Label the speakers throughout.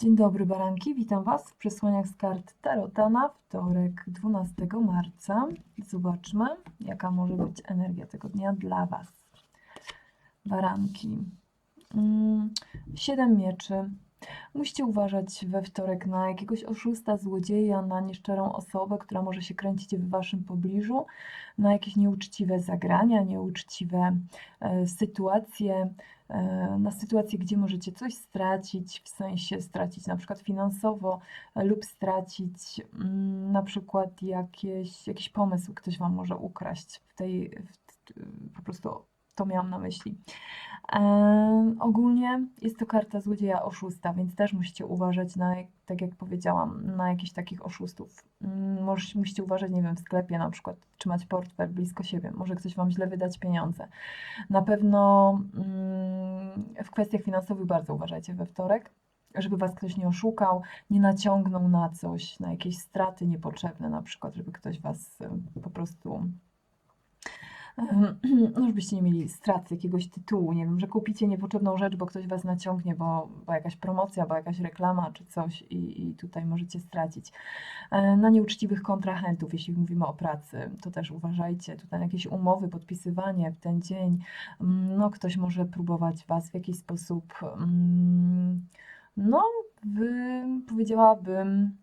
Speaker 1: Dzień dobry, baranki. Witam Was w przesłaniach z kart Tarota na wtorek, 12 marca. Zobaczmy, jaka może być energia tego dnia dla Was. Baranki. Mm, Siedem mieczy. Musicie uważać we wtorek na jakiegoś oszusta, złodzieja, na nieszczerą osobę, która może się kręcić w Waszym pobliżu, na jakieś nieuczciwe zagrania, nieuczciwe e, sytuacje, na sytuacje, gdzie możecie coś stracić, w sensie stracić na przykład finansowo e, lub stracić mm, na przykład jakieś, jakiś pomysł ktoś Wam może ukraść w tej, w, po prostu to miałam na myśli. Em, ogólnie jest to karta złodzieja oszusta, więc też musicie uważać na, tak jak powiedziałam, na jakichś takich oszustów. Możesz, musicie uważać, nie wiem, w sklepie na przykład, trzymać portfel blisko siebie, może ktoś Wam źle wydać pieniądze. Na pewno mm, w kwestiach finansowych bardzo uważajcie we wtorek, żeby Was ktoś nie oszukał, nie naciągnął na coś, na jakieś straty niepotrzebne na przykład, żeby ktoś Was em, po prostu no żebyście nie mieli strat jakiegoś tytułu, nie wiem, że kupicie niepotrzebną rzecz, bo ktoś was naciągnie, bo, bo jakaś promocja, bo jakaś reklama czy coś i, i tutaj możecie stracić. E, Na nieuczciwych kontrahentów, jeśli mówimy o pracy, to też uważajcie, tutaj jakieś umowy, podpisywanie w ten dzień, mm, no ktoś może próbować was w jakiś sposób, mm, no wy, powiedziałabym,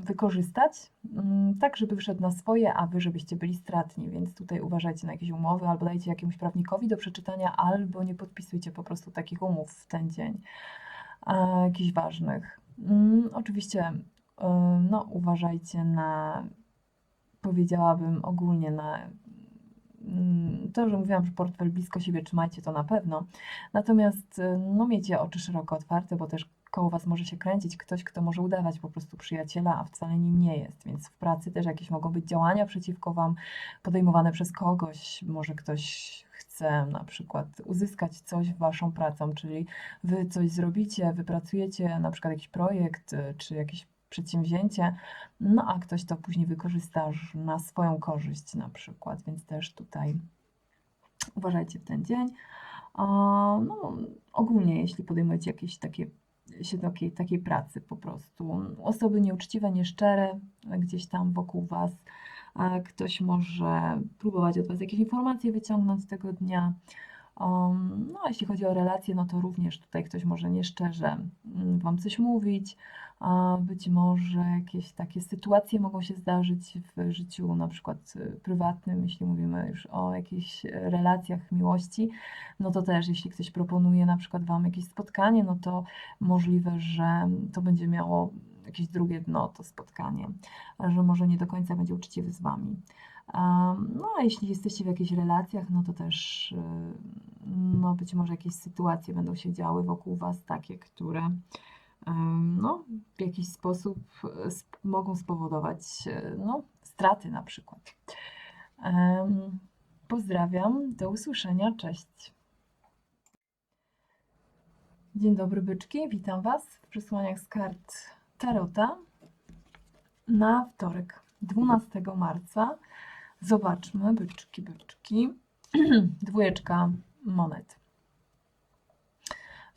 Speaker 1: wykorzystać, mm, tak żeby wyszedł na swoje, a wy żebyście byli stratni, więc tutaj uważajcie na jakieś umowy, albo dajcie jakiemuś prawnikowi do przeczytania, albo nie podpisujcie po prostu takich umów w ten dzień, e, jakichś ważnych. Mm, Oczywiście, no uważajcie na, powiedziałabym ogólnie na mm, to, że mówiłam, że portfel blisko siebie trzymajcie, to na pewno. Natomiast no, miejcie oczy szeroko otwarte, bo też koło Was może się kręcić ktoś, kto może udawać po prostu przyjaciela, a wcale nim nie jest. Więc w pracy też jakieś mogą być działania przeciwko Wam podejmowane przez kogoś. Może ktoś chce na przykład uzyskać coś Waszą pracą, czyli Wy coś zrobicie, wypracujecie na przykład jakiś projekt y, czy jakieś przedsięwzięcie, no a ktoś to później wykorzysta na swoją korzyść na przykład, więc też tutaj uważajcie w ten dzień. No, ogólnie, jeśli podejmujecie jakieś takie się do takiej, takiej pracy po prostu. Osoby nieuczciwe, nieszczere gdzieś tam wokół Was. Ktoś może próbować od Was jakieś informacje wyciągnąć tego dnia. Um, no, a jeśli chodzi o relacje, no to również tutaj ktoś może nieszczerze mm, Wam coś mówić. Być może jakieś takie sytuacje mogą się zdarzyć w życiu na przykład y, prywatnym, jeśli mówimy już o jakichś relacjach miłości, no to też jeśli ktoś proponuje na przykład Wam jakieś spotkanie, no to możliwe, że to będzie miało jakieś drugie dno to spotkanie, że może nie do końca będzie uczciwy z Wami. No, a jeśli jesteście w jakichś relacjach, no to też y, no, być może jakieś sytuacje będą się działy wokół Was, takie, które no, w jakiś sposób e, mogą spowodować e, no, straty na przykład. Pozdrawiam, do usłyszenia, cześć. Dzień dobry, byczki, witam Was w przesłaniach z kart Tarota na wtorek, 12 marca. Zobaczmy, byczki, byczki. Dwójeczka monet.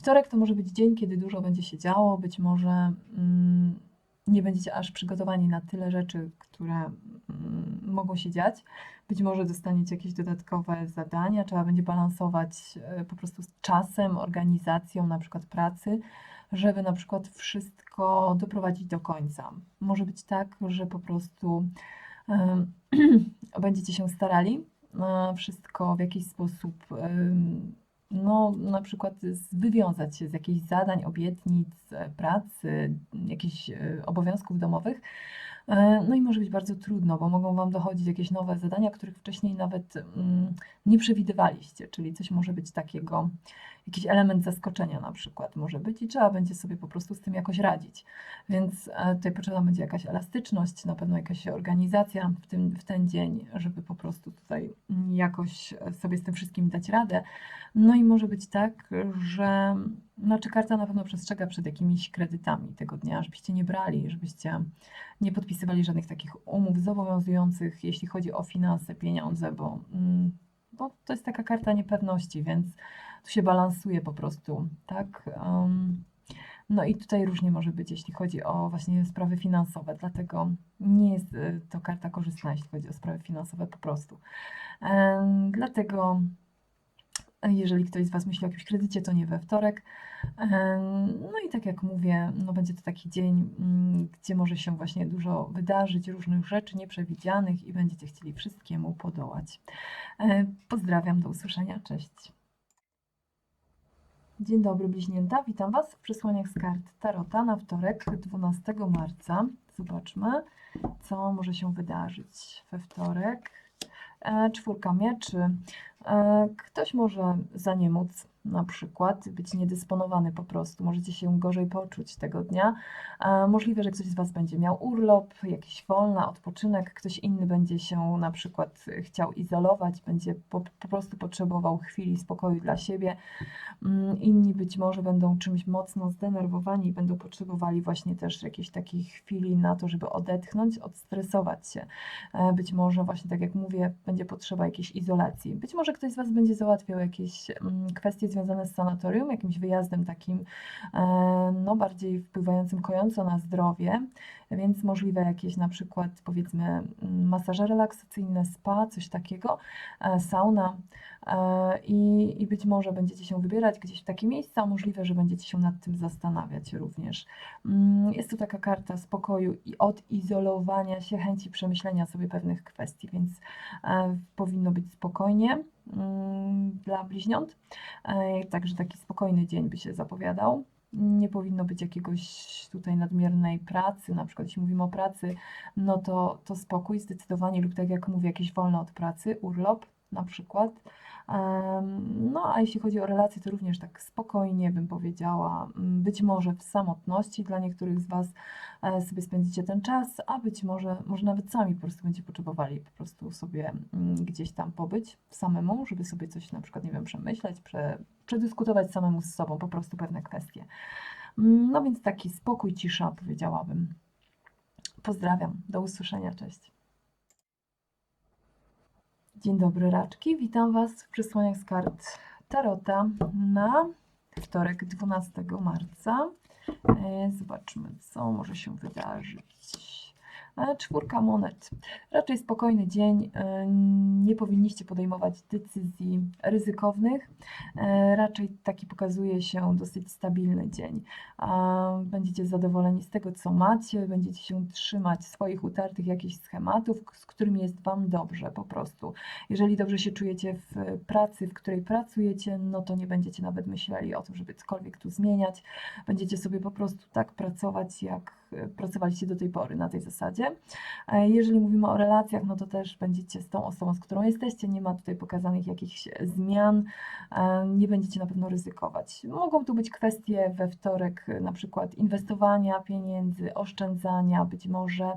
Speaker 1: Wtorek to może być dzień, kiedy dużo będzie się działo, być może mm, nie będziecie aż przygotowani na tyle rzeczy, które mm, mogą się dziać. Być może dostaniecie jakieś dodatkowe zadania, trzeba będzie balansować e, po prostu z czasem, organizacją na przykład pracy, żeby na przykład wszystko doprowadzić do końca. Może być tak, że po prostu będziecie się starali e, wszystko w jakiś sposób no, na przykład wywiązać się z jakichś zadań, obietnic, e, pracy, jakichś e, obowiązków domowych. E, No i może być bardzo trudno, bo mogą Wam dochodzić jakieś nowe zadania, których wcześniej nawet mm, nie przewidywaliście, czyli coś może być takiego, jakiś element zaskoczenia na przykład może być i trzeba będzie sobie po prostu z tym jakoś radzić. Więc e, tutaj potrzebna będzie jakaś elastyczność, na pewno jakaś organizacja w tym, w ten dzień, żeby po prostu tutaj jakoś e, sobie z tym wszystkim dać radę. No i może być tak, że znaczy karta na pewno przestrzega przed jakimiś kredytami tego dnia, żebyście nie brali, żebyście nie podpisywali żadnych takich umów zobowiązujących, jeśli chodzi o finanse, pieniądze, bo, mm, bo to jest taka karta niepewności, więc tu się balansuje po prostu, tak? Um, No i tutaj różnie może być, jeśli chodzi o właśnie sprawy finansowe, dlatego nie jest y, to karta korzystna, jeśli chodzi o sprawy finansowe po prostu. Em, Dlatego jeżeli ktoś z Was myśli o jakimś kredycie, to nie we wtorek. No i tak jak mówię, no będzie to taki dzień, mm, gdzie może się właśnie dużo wydarzyć, różnych rzeczy nieprzewidzianych i będziecie chcieli wszystkiemu podołać. E, Pozdrawiam, do usłyszenia, cześć. Dzień dobry bliźnięta, witam Was w przesłaniach z kart Tarota na wtorek 12 marca. Zobaczmy, co może się wydarzyć we wtorek. E, Czwórka mieczy. E, Ktoś może zaniemóc, na przykład, być niedysponowany po prostu. Możecie się gorzej poczuć tego dnia. Możliwe, że ktoś z Was będzie miał urlop, jakiś wolny odpoczynek, ktoś inny będzie się na przykład chciał izolować, będzie po, po prostu potrzebował chwili spokoju dla siebie. Mm, Inni być może będą czymś mocno zdenerwowani i będą potrzebowali właśnie też jakiejś takiej chwili na to, żeby odetchnąć, odstresować się. E, Być może właśnie tak jak mówię, będzie potrzeba jakiejś izolacji. Być może ktoś z Was będzie załatwiał jakieś mm, kwestie związane z sanatorium, jakimś wyjazdem takim e, no bardziej wpływającym kojąco na zdrowie, więc możliwe jakieś na przykład powiedzmy mm, masaże relaksacyjne, spa, coś takiego, e, sauna e, i, i być może będziecie się wybierać gdzieś w takie miejsca, możliwe, że będziecie się nad tym zastanawiać również. Mm, Jest to taka karta spokoju i odizolowania się, chęci przemyślenia sobie pewnych kwestii, więc powinno być spokojnie dla bliźniąt. E, Także taki spokojny dzień by się zapowiadał. Nie powinno być jakiegoś tutaj nadmiernej pracy, na przykład jeśli mówimy o pracy, no to, to spokój zdecydowanie lub tak jak mówię, jakieś wolne od pracy, urlop na przykład. No a jeśli chodzi o relacje, to również tak spokojnie bym powiedziała, m, być może w samotności dla niektórych z Was e, sobie spędzicie ten czas, a być może, może nawet sami po prostu będziecie potrzebowali po prostu sobie mm, gdzieś tam pobyć samemu, żeby sobie coś na przykład, nie wiem, przemyśleć, prze, przedyskutować samemu z sobą po prostu pewne kwestie. Mm, No więc taki spokój, cisza powiedziałabym. Pozdrawiam, do usłyszenia, cześć. Dzień dobry, raczki. Witam Was w przesłaniach z kart Tarota na wtorek 12 marca. E, Zobaczmy, co może się wydarzyć. Czwórka monet. Raczej spokojny dzień. e, Nie powinniście podejmować decyzji ryzykownych. E, Raczej taki pokazuje się dosyć stabilny dzień. Będziecie zadowoleni z tego, co macie, będziecie się trzymać swoich utartych jakichś schematów, z którymi jest Wam dobrze po prostu. Jeżeli dobrze się czujecie w pracy, w której pracujecie, no to nie będziecie nawet myśleli o tym, żeby cokolwiek tu zmieniać. Będziecie sobie po prostu tak pracować, jak pracowaliście do tej pory na tej zasadzie. E, Jeżeli mówimy o relacjach, no to też będziecie z tą osobą, z którą jesteście, nie ma tutaj pokazanych jakichś zmian, e, nie będziecie na pewno ryzykować. Mogą tu być kwestie we wtorek, na przykład inwestowania pieniędzy, oszczędzania, być może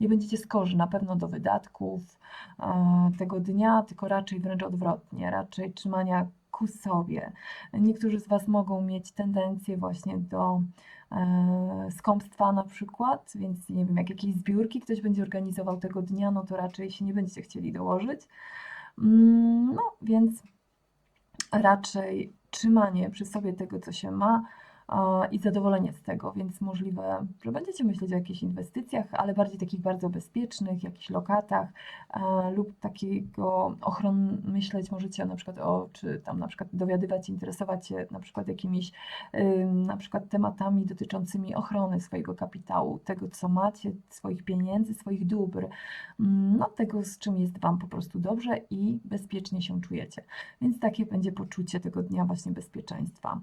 Speaker 1: nie będziecie skorzy na pewno do wydatków e, tego dnia, tylko raczej wręcz odwrotnie, raczej trzymania ku sobie. Niektórzy z Was mogą mieć tendencję właśnie do skąpstwa na przykład, więc nie wiem, jak jakieś zbiórki ktoś będzie organizował tego dnia, no to raczej się nie będziecie chcieli dołożyć. Mm, No, więc raczej trzymanie przy sobie tego, co się ma i zadowolenie z tego, więc możliwe, że będziecie myśleć o jakichś inwestycjach, ale bardziej takich bardzo bezpiecznych, jakichś lokatach e, lub takiego ochron myśleć możecie na przykład o, czy tam na przykład dowiadywać, interesować się na przykład jakimiś na przykład tematami dotyczącymi ochrony swojego kapitału, tego co macie, swoich pieniędzy, swoich dóbr, mm, no tego z czym jest Wam po prostu dobrze i bezpiecznie się czujecie. Więc takie będzie poczucie tego dnia właśnie bezpieczeństwa.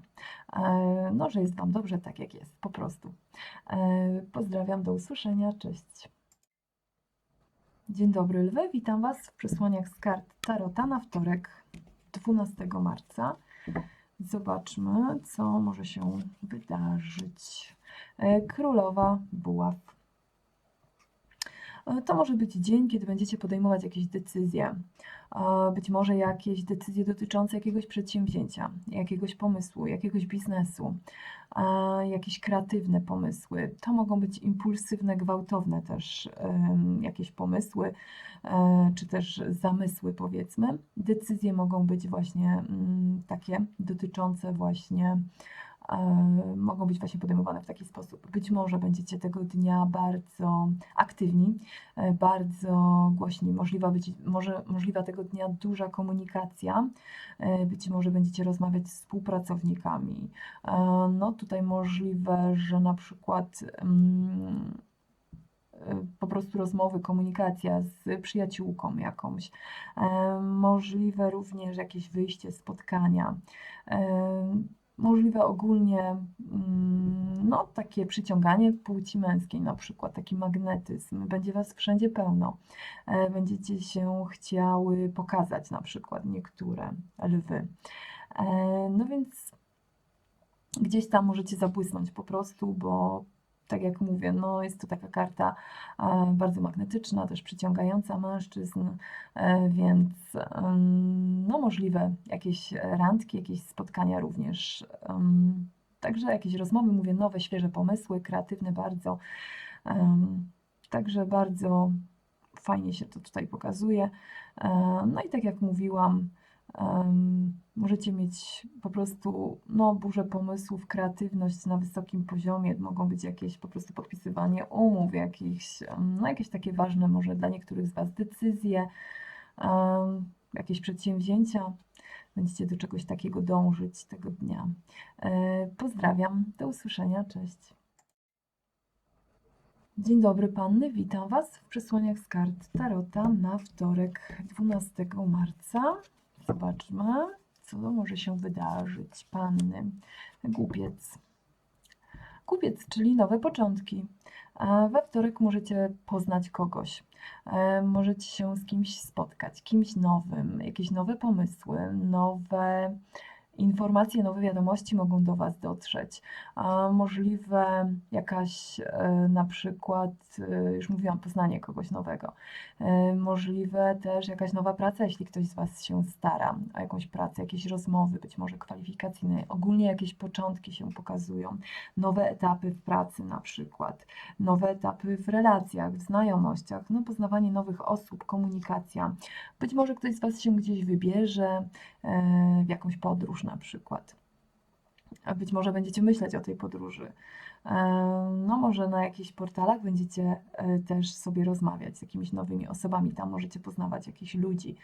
Speaker 1: E, Że jest Wam dobrze tak jak jest, po prostu. E, Pozdrawiam, do usłyszenia, cześć. Dzień dobry lwy, witam Was w przesłaniach z kart Tarota na wtorek 12 marca. Zobaczmy, co może się wydarzyć. E, Królowa Buław. E, To może być dzień, kiedy będziecie podejmować jakieś decyzje. E, Być może jakieś decyzje dotyczące jakiegoś przedsięwzięcia, jakiegoś pomysłu, jakiegoś biznesu, e, jakieś kreatywne pomysły. To mogą być impulsywne, gwałtowne też jakieś pomysły, czy też zamysły, powiedzmy. Decyzje mogą być właśnie mm, takie dotyczące właśnie mogą być właśnie podejmowane w taki sposób. Być może będziecie tego dnia bardzo aktywni, e, bardzo głośni. Możliwa, być, może, możliwa tego dnia duża komunikacja. E, Być może będziecie rozmawiać z współpracownikami. E, No tutaj możliwe, że na przykład mm, e, po prostu rozmowy, komunikacja z przyjaciółką jakąś. E, Możliwe również jakieś wyjście, spotkania. Możliwe ogólnie mm, no, takie przyciąganie płci męskiej, na przykład taki magnetyzm. Będzie Was wszędzie pełno. E, Będziecie się chciały pokazać, na przykład niektóre lwy. E, No więc gdzieś tam możecie zabłysnąć po prostu, bo tak jak mówię, no jest to taka karta e, bardzo magnetyczna, też przyciągająca mężczyzn, e, więc no możliwe jakieś randki, jakieś spotkania również. Także jakieś rozmowy, mówię, nowe, świeże pomysły, kreatywne bardzo. Także bardzo fajnie się to tutaj pokazuje. E, No i tak jak mówiłam, em, możecie mieć po prostu no, burzę pomysłów, kreatywność na wysokim poziomie. Mogą być jakieś po prostu podpisywanie umów, jakieś, em, no, jakieś takie ważne może dla niektórych z Was decyzje, em, jakieś przedsięwzięcia. Będziecie do czegoś takiego dążyć tego dnia. E, Pozdrawiam, do usłyszenia, cześć. Dzień dobry Panny, witam Was w przesłaniach z kart Tarota na wtorek 12 marca. Zobaczmy, co może się wydarzyć. Panny, Głupiec. Kupiec, czyli nowe początki. We wtorek możecie poznać kogoś, e, możecie się z kimś spotkać, kimś nowym, jakieś nowe pomysły, nowe informacje, nowe wiadomości mogą do Was dotrzeć. A możliwe jakaś e, na przykład, e, już mówiłam, poznanie kogoś nowego. E, Możliwe też jakaś nowa praca, jeśli ktoś z Was się stara o jakąś pracę, jakieś rozmowy, być może kwalifikacyjne, ogólnie jakieś początki się pokazują, nowe etapy w pracy na przykład, nowe etapy w relacjach, w znajomościach, no poznawanie nowych osób, komunikacja. Być może ktoś z Was się gdzieś wybierze w jakąś podróż na przykład. A być może będziecie myśleć o tej podróży. E, No, może na jakichś portalach będziecie e, też sobie rozmawiać z jakimiś nowymi osobami. Tam możecie poznawać jakichś ludzi,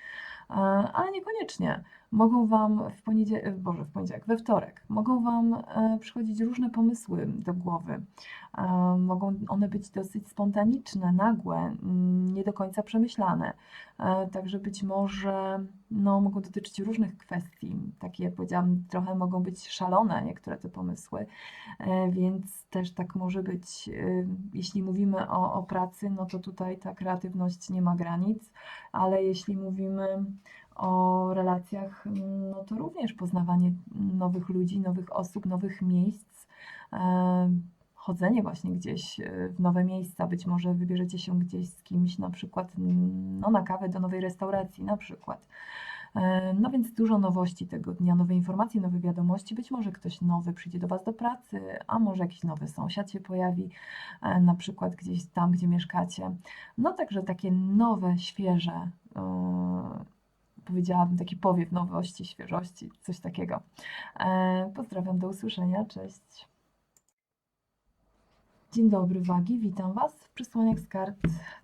Speaker 1: E, ale niekoniecznie. Mogą Wam w poniedziałek, Boże, w poniedziałek, we wtorek, mogą Wam przychodzić różne pomysły do głowy. Mogą one być dosyć spontaniczne, nagłe, mm, nie do końca przemyślane. Także być może no, mogą dotyczyć różnych kwestii. Takie, jak powiedziałam, trochę mogą być szalone niektóre te pomysły, E, więc też tak może być. E, Jeśli mówimy o, o pracy, no to tutaj ta kreatywność nie ma granic, ale jeśli mówimy o relacjach, no to również poznawanie nowych ludzi, nowych osób, nowych miejsc, e, chodzenie właśnie gdzieś e, w nowe miejsca. Być może wybierzecie się gdzieś z kimś, na przykład no, na kawę do nowej restauracji, na przykład. E, No więc dużo nowości tego dnia, nowe informacje, nowe wiadomości. Być może ktoś nowy przyjdzie do Was do pracy, a może jakiś nowy sąsiad się pojawi, e, na przykład gdzieś tam, gdzie mieszkacie. No także takie nowe, świeże, e, powiedziałabym taki powiew nowości, świeżości, coś takiego. E, Pozdrawiam, do usłyszenia, cześć. Dzień dobry Wagi, witam Was w przesłaniach z kart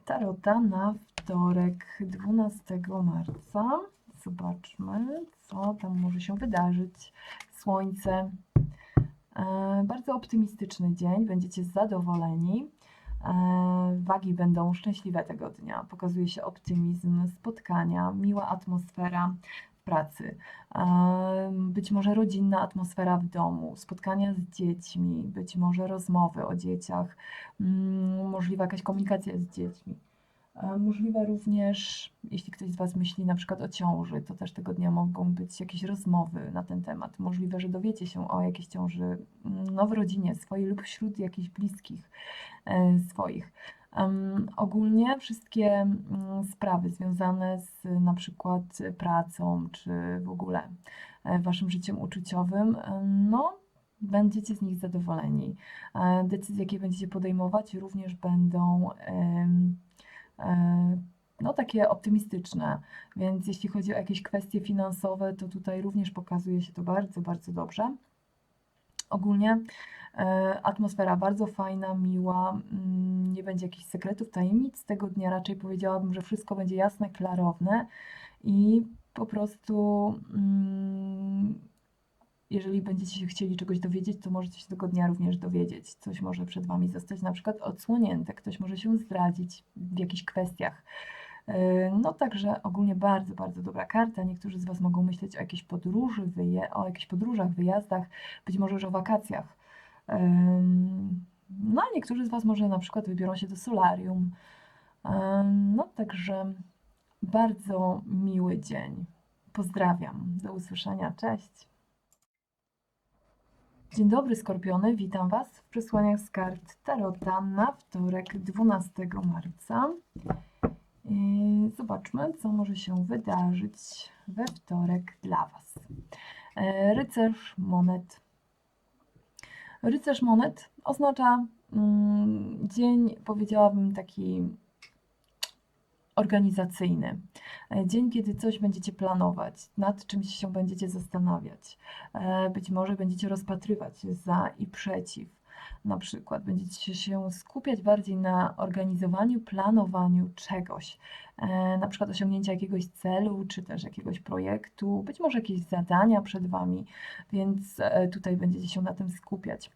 Speaker 1: Tarota na wtorek 12 marca. Zobaczmy, co tam może się wydarzyć. Słońce. E, bardzo optymistyczny dzień, będziecie zadowoleni. E, Wagi będą szczęśliwe tego dnia. Pokazuje się optymizm, spotkania, miła atmosfera pracy. Być może rodzinna atmosfera w domu, spotkania z dziećmi, być może rozmowy o dzieciach, mm, możliwa jakaś komunikacja z dziećmi. Możliwe również, jeśli ktoś z Was myśli na przykład o ciąży, to też tego dnia mogą być jakieś rozmowy na ten temat. Możliwe, że dowiecie się o jakiejś ciąży mm, no, w rodzinie swojej lub wśród jakichś bliskich e, swoich. Ogólnie wszystkie mm, sprawy związane z na przykład pracą, czy w ogóle e, Waszym życiem uczuciowym, no będziecie z nich zadowoleni. E, Decyzje, jakie będziecie podejmować, również będą e, no, takie optymistyczne. Więc jeśli chodzi o jakieś kwestie finansowe, to tutaj również pokazuje się to bardzo, bardzo dobrze. Ogólnie e, atmosfera bardzo fajna, miła, mm, nie będzie jakichś sekretów, tajemnic tego dnia. Raczej powiedziałabym, że wszystko będzie jasne, klarowne i po prostu, mm, jeżeli będziecie się chcieli czegoś dowiedzieć, to możecie się tego dnia również dowiedzieć. Coś może przed Wami zostać na przykład odsłonięte, ktoś może się zdradzić w jakichś kwestiach. E, No także ogólnie bardzo, bardzo dobra karta. Niektórzy z Was mogą myśleć o jakiejś podróży, o jakichś podróżach, wyjazdach, być może już o wakacjach. No a niektórzy z Was może na przykład wybiorą się do solarium. No także bardzo miły dzień. Pozdrawiam. Do usłyszenia. Cześć. Dzień dobry, Skorpiony. Witam Was w przesłaniach z kart Tarota na wtorek 12 marca. Zobaczmy, co może się wydarzyć we wtorek dla Was. E, Rycerz monet. Rycerz monet oznacza mm, dzień, powiedziałabym, taki organizacyjny. E, Dzień, kiedy coś będziecie planować, nad czymś się będziecie zastanawiać. E, Być może będziecie rozpatrywać za i przeciw. Na przykład będziecie się skupiać bardziej na organizowaniu, planowaniu czegoś, na przykład osiągnięcia jakiegoś celu, czy też jakiegoś projektu, być może jakieś zadania przed Wami, więc e, tutaj będziecie się na tym skupiać.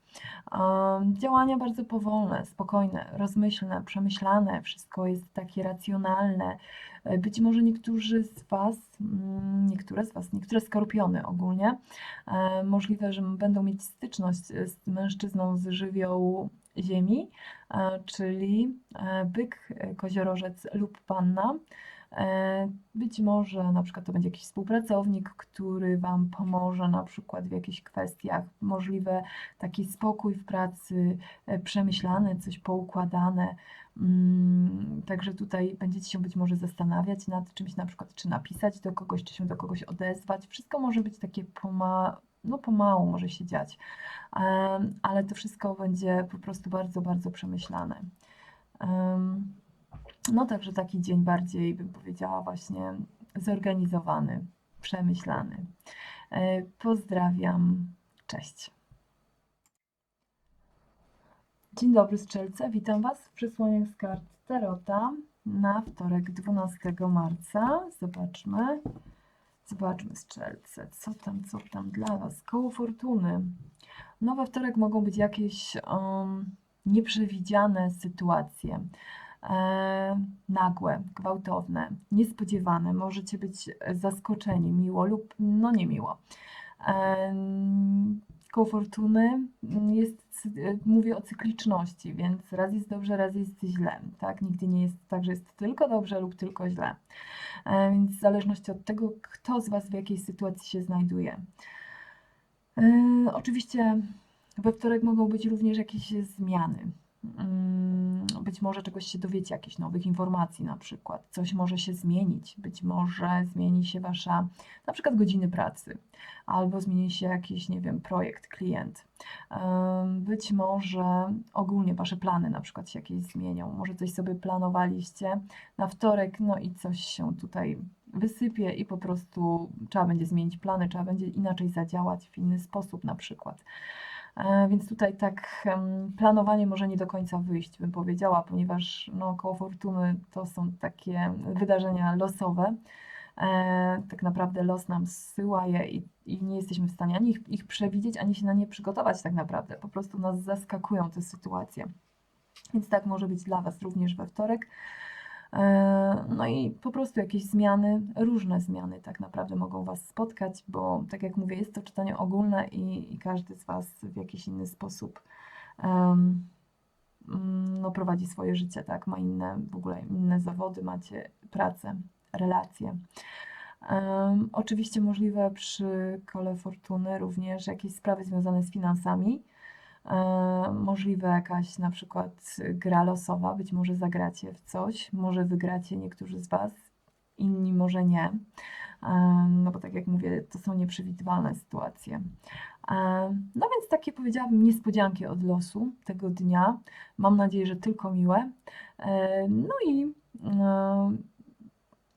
Speaker 1: Działania bardzo powolne, spokojne, rozmyślne, przemyślane, wszystko jest takie racjonalne. E, Być może niektórzy z Was, mm, niektóre z Was, niektóre skorpiony ogólnie, e, możliwe, że będą mieć styczność z mężczyzną z żywiołu Ziemi, e, czyli e, byk, e, koziorożec lub panna. Być może na przykład to będzie jakiś współpracownik, który Wam pomoże na przykład w jakichś kwestiach, możliwe taki spokój w pracy, przemyślane, coś poukładane. Mm, Także tutaj będziecie się być może zastanawiać nad czymś, na przykład czy napisać do kogoś, czy się do kogoś odezwać. Wszystko może być takie poma no pomału może się dziać, ale to wszystko będzie po prostu bardzo, bardzo przemyślane. Em, No także taki dzień bardziej bym powiedziała właśnie zorganizowany, przemyślany. E, Pozdrawiam, cześć. Dzień dobry Strzelce, witam Was w przesłaniach z kart Tarota na wtorek 12 marca. Zobaczmy, zobaczmy Strzelce, co tam, co tam dla Was. Koło Fortuny. No we wtorek mogą być jakieś um, nieprzewidziane sytuacje. E, nagłe, gwałtowne, niespodziewane. Możecie być zaskoczeni miło lub no niemiło. Em, Koło fortuny jest, cy- mówię o cykliczności, więc raz jest dobrze, raz jest źle. Tak? Nigdy nie jest tak, że jest tylko dobrze lub tylko źle. E, Więc w zależności od tego, kto z Was w jakiej sytuacji się znajduje. E, Oczywiście we wtorek mogą być również jakieś zmiany. Mm, Być może czegoś się dowiecie, jakichś nowych informacji na przykład. Coś może się zmienić. Być może zmieni się Wasza na przykład godziny pracy, albo zmieni się jakiś, nie wiem, projekt, klient. Być może ogólnie Wasze plany na przykład się jakieś zmienią. Może coś sobie planowaliście na wtorek, no i coś się tutaj wysypie i po prostu trzeba będzie zmienić plany, trzeba będzie inaczej zadziałać w inny sposób na przykład. E, Więc tutaj tak planowanie może nie do końca wyjść, bym powiedziała, ponieważ no, koło fortuny to są takie wydarzenia losowe. E, Tak naprawdę los nam zsyła je i, i nie jesteśmy w stanie ani ich, ich przewidzieć, ani się na nie przygotować tak naprawdę. Po prostu nas zaskakują te sytuacje. Więc tak może być dla Was również we wtorek. E, No i po prostu jakieś zmiany, różne zmiany tak naprawdę mogą Was spotkać, bo tak jak mówię, jest to czytanie ogólne i, i każdy z Was w jakiś inny sposób mm, no, prowadzi swoje życie, tak? Ma inne w ogóle inne zawody, macie pracę, relacje. Em, Oczywiście możliwe przy kole fortuny również jakieś sprawy związane z finansami. E, Możliwe jakaś na przykład gra losowa, być może zagracie w coś, może wygracie niektórzy z Was, inni może nie. E, No bo tak jak mówię, to są nieprzewidywalne sytuacje. E, No więc takie powiedziałabym niespodzianki od losu tego dnia. Mam nadzieję, że tylko miłe. No i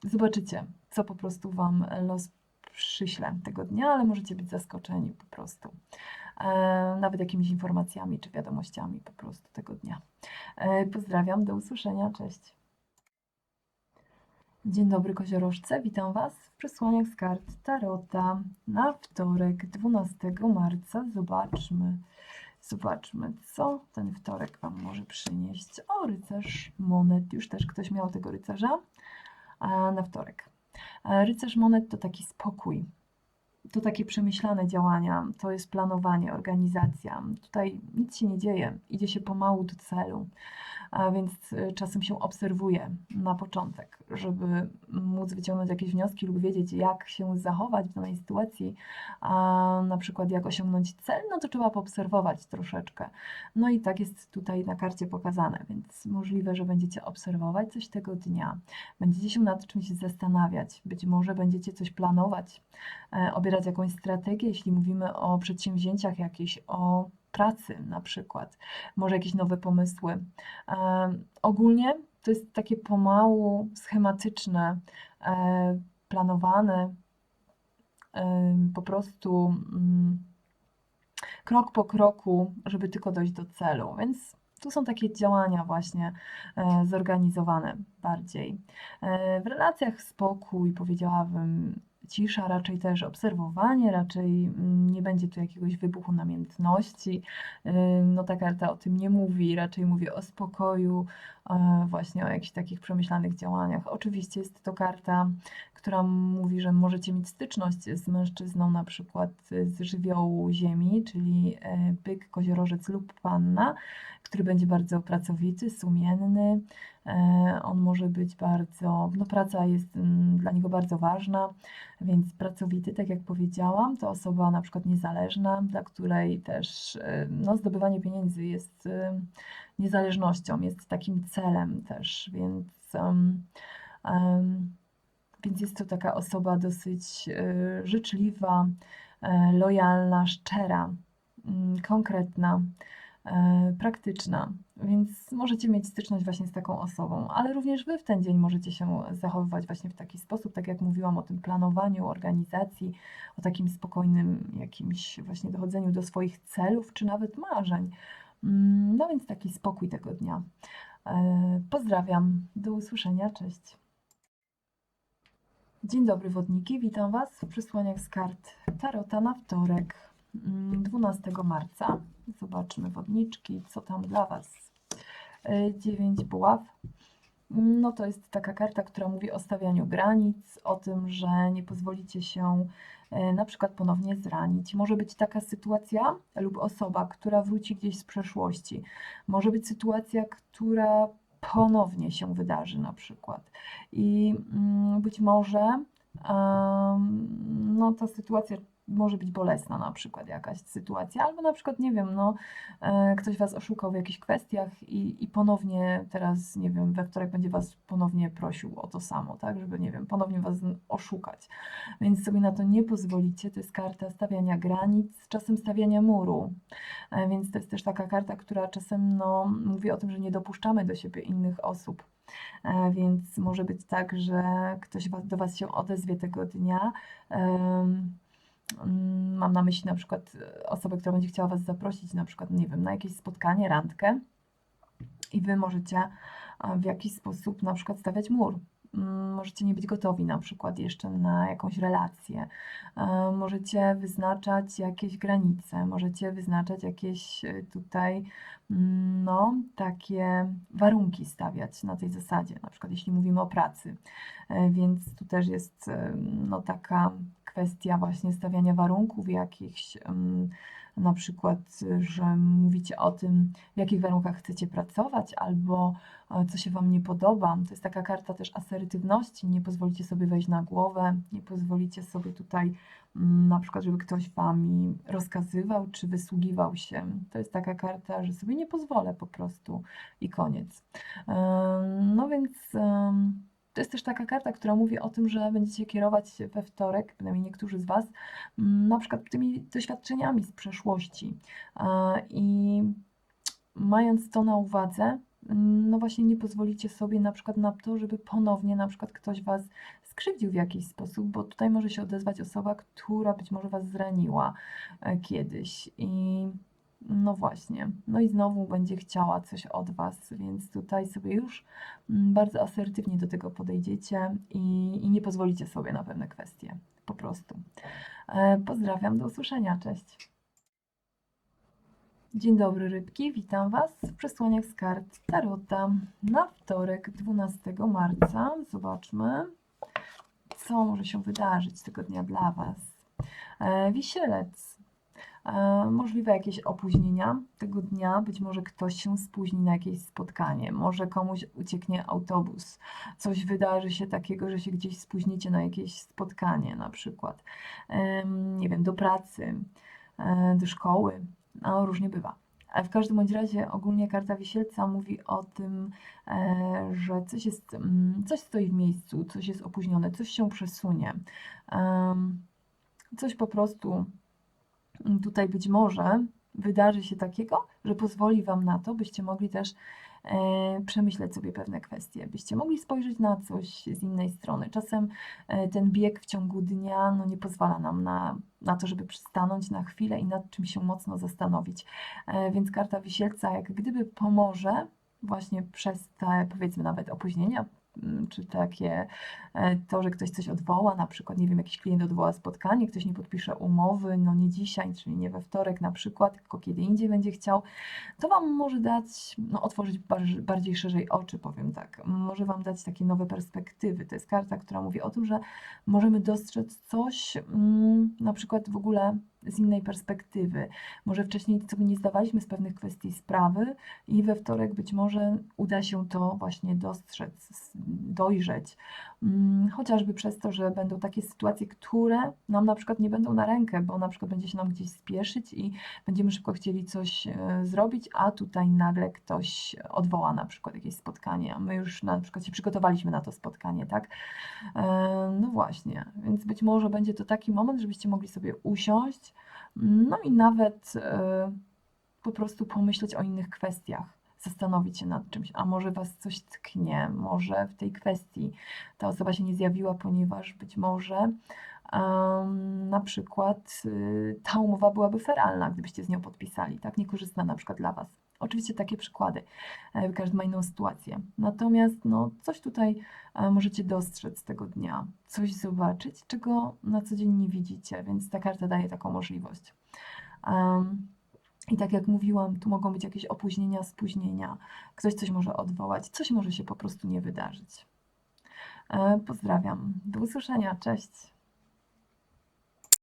Speaker 1: zobaczycie, co po prostu Wam los przyśle tego dnia, ale możecie być zaskoczeni po prostu. E, nawet jakimiś informacjami czy wiadomościami po prostu tego dnia. E, Pozdrawiam, do usłyszenia, cześć. Dzień dobry koziorożce, witam Was w przesłaniach z kart Tarota na wtorek 12 marca. Zobaczmy, zobaczmy co ten wtorek Wam może przynieść. O, rycerz monet, już też ktoś miał tego rycerza a, na wtorek. E, Rycerz monet to taki spokój, to takie przemyślane działania, to jest planowanie, organizacja. Tutaj nic się nie dzieje, idzie się pomału do celu, a więc y, czasem się obserwuje na początek, żeby móc wyciągnąć jakieś wnioski lub wiedzieć, jak się zachować w danej sytuacji, a na przykład jak osiągnąć cel, no to trzeba poobserwować troszeczkę. No i tak jest tutaj na karcie pokazane, więc możliwe, że będziecie obserwować coś tego dnia, będziecie się nad czymś zastanawiać, być może będziecie coś planować, e, obierać jakąś strategię, jeśli mówimy o przedsięwzięciach jakichś, o pracy na przykład, może jakieś nowe pomysły. Ogólnie to jest takie pomału schematyczne, e, planowane, po prostu mm, krok po kroku, żeby tylko dojść do celu. Więc tu są takie działania właśnie e, zorganizowane bardziej. E, W relacjach spokój, powiedziałabym, cisza, raczej też obserwowanie, raczej mm, nie będzie tu jakiegoś wybuchu namiętności. Y, No ta karta o tym nie mówi, raczej mówi o spokoju, e, właśnie o jakichś takich przemyślanych działaniach. Oczywiście jest to karta, która mówi, że możecie mieć styczność z mężczyzną na przykład z żywiołu ziemi, czyli e, byk, koziorożec lub panna, który będzie bardzo pracowity, sumienny. E, On może być bardzo, no praca jest mm, dla niego bardzo ważna, więc pracowity, tak jak powiedziałam, to osoba na przykład niezależna, dla której też e, no, zdobywanie pieniędzy jest e, niezależnością, jest takim celem też, więc, em, em, więc jest to taka osoba dosyć e, życzliwa, e, lojalna, szczera, mm, konkretna, e, praktyczna, więc możecie mieć styczność właśnie z taką osobą, ale również Wy w ten dzień możecie się zachowywać właśnie w taki sposób, tak jak mówiłam o tym planowaniu, organizacji, o takim spokojnym jakimś właśnie dochodzeniu do swoich celów, czy nawet marzeń. Mm, No więc taki spokój tego dnia. Pozdrawiam, do usłyszenia, cześć. Dzień dobry wodniki, witam Was w przesłaniach z kart Tarota na wtorek mm, 12 marca. Zobaczmy wodniczki, co tam dla Was. E, Dziewięć buław. No to jest taka karta, która mówi o stawianiu granic, o tym, że nie pozwolicie się e, na przykład ponownie zranić. Może być taka sytuacja lub osoba, która wróci gdzieś z przeszłości. Może być sytuacja, która ponownie się wydarzy na przykład. I mm, być może no, ta sytuacja może być bolesna, na przykład jakaś sytuacja, albo na przykład, nie wiem, no, e, ktoś Was oszukał w jakichś kwestiach i, i ponownie teraz, nie wiem, we wtorek będzie Was ponownie prosił o to samo, tak, żeby, nie wiem, ponownie Was oszukać. Więc sobie na to nie pozwolicie. To jest karta stawiania granic, czasem stawiania muru. E, Więc to jest też taka karta, która czasem no, mówi o tym, że nie dopuszczamy do siebie innych osób. E, Więc może być tak, że ktoś do Was się odezwie tego dnia. Mm, Mam na myśli na przykład e, osobę, która będzie chciała Was zaprosić, na przykład, nie wiem, na jakieś spotkanie, randkę i Wy możecie e, w jakiś sposób na przykład stawiać mur. Mm, Możecie nie być gotowi na przykład jeszcze na jakąś relację. E, Możecie wyznaczać jakieś granice, możecie wyznaczać jakieś tutaj mm, no, takie warunki stawiać na tej zasadzie, na przykład jeśli mówimy o pracy. Więc tu też jest no, taka kwestia właśnie stawiania warunków jakichś, na przykład, że mówicie o tym, w jakich warunkach chcecie pracować, albo e, co się Wam nie podoba. To jest taka karta też asertywności, nie pozwolicie sobie wejść na głowę, nie pozwolicie sobie tutaj mm, na przykład, żeby ktoś Wami rozkazywał, czy wysługiwał się. To jest taka karta, że sobie nie pozwolę po prostu i koniec. Em, No więc to jest też taka karta, która mówi o tym, że będziecie kierować się we wtorek, przynajmniej niektórzy z Was, mm, na przykład tymi doświadczeniami z przeszłości. I mając to na uwadze, mm, no właśnie nie pozwolicie sobie na przykład na to, żeby ponownie na przykład ktoś Was skrzywdził w jakiś sposób, bo tutaj może się odezwać osoba, która być może Was zraniła e, kiedyś i no właśnie, no i znowu będzie chciała coś od Was, więc tutaj sobie już mm, bardzo asertywnie do tego podejdziecie i, i nie pozwolicie sobie na pewne kwestie, po prostu. E, Pozdrawiam, do usłyszenia, cześć. Dzień dobry rybki, witam Was w przesłaniach z kart Tarota na wtorek 12 marca. Zobaczmy, co może się wydarzyć tego dnia dla Was. E, Wisielec. E, Możliwe jakieś opóźnienia tego dnia, być może ktoś się spóźni na jakieś spotkanie, może komuś ucieknie autobus, coś wydarzy się takiego, że się gdzieś spóźnicie na jakieś spotkanie na przykład, nie wiem, do pracy, e, do szkoły, no różnie bywa. Ale w każdym bądź razie ogólnie karta Wisielca mówi o tym, e, że coś jest, mm, coś stoi w miejscu, coś jest opóźnione, coś się przesunie. Coś po prostu tutaj być może wydarzy się takiego, że pozwoli Wam na to, byście mogli też e, przemyśleć sobie pewne kwestie, byście mogli spojrzeć na coś z innej strony. Czasem e, ten bieg w ciągu dnia no, nie pozwala nam na, na to, żeby przystanąć na chwilę i nad czym się mocno zastanowić. E, więc karta Wisielca jak gdyby pomoże właśnie przez te powiedzmy nawet opóźnienia, czy takie e, to, że ktoś coś odwoła, na przykład, nie wiem, jakiś klient odwoła spotkanie, ktoś nie podpisze umowy, no nie dzisiaj, czyli nie we wtorek na przykład, tylko kiedy indziej będzie chciał, to Wam może dać, no otworzyć bardziej, bardziej szerzej oczy, powiem tak. Może Wam dać takie nowe perspektywy. To jest karta, która mówi o tym, że możemy dostrzec coś, mm, na przykład w ogóle z innej perspektywy. Może wcześniej sobie nie zdawaliśmy z pewnych kwestii sprawy i we wtorek być może uda się to właśnie dostrzec, dojrzeć. Mm, Chociażby przez to, że będą takie sytuacje, które nam na przykład nie będą na rękę, bo na przykład będzie się nam gdzieś spieszyć i będziemy szybko chcieli coś e, zrobić, a tutaj nagle ktoś odwoła na przykład jakieś spotkanie, a my już na przykład się przygotowaliśmy na to spotkanie, tak? E, No właśnie, więc być może będzie to taki moment, żebyście mogli sobie usiąść, no i nawet e, po prostu pomyśleć o innych kwestiach, zastanowić się nad czymś, a może Was coś tknie, może w tej kwestii ta osoba się nie zjawiła, ponieważ być może em, na przykład y, ta umowa byłaby feralna, gdybyście z nią podpisali, tak, niekorzystna na przykład dla Was. Oczywiście takie przykłady, e, każdy ma inną sytuację. Natomiast no, coś tutaj e, możecie dostrzec tego dnia, coś zobaczyć, czego na co dzień nie widzicie, więc ta karta daje taką możliwość. Em, i tak jak mówiłam, tu mogą być jakieś opóźnienia, spóźnienia, ktoś coś może odwołać, coś może się po prostu nie wydarzyć. E, Pozdrawiam, do usłyszenia, cześć.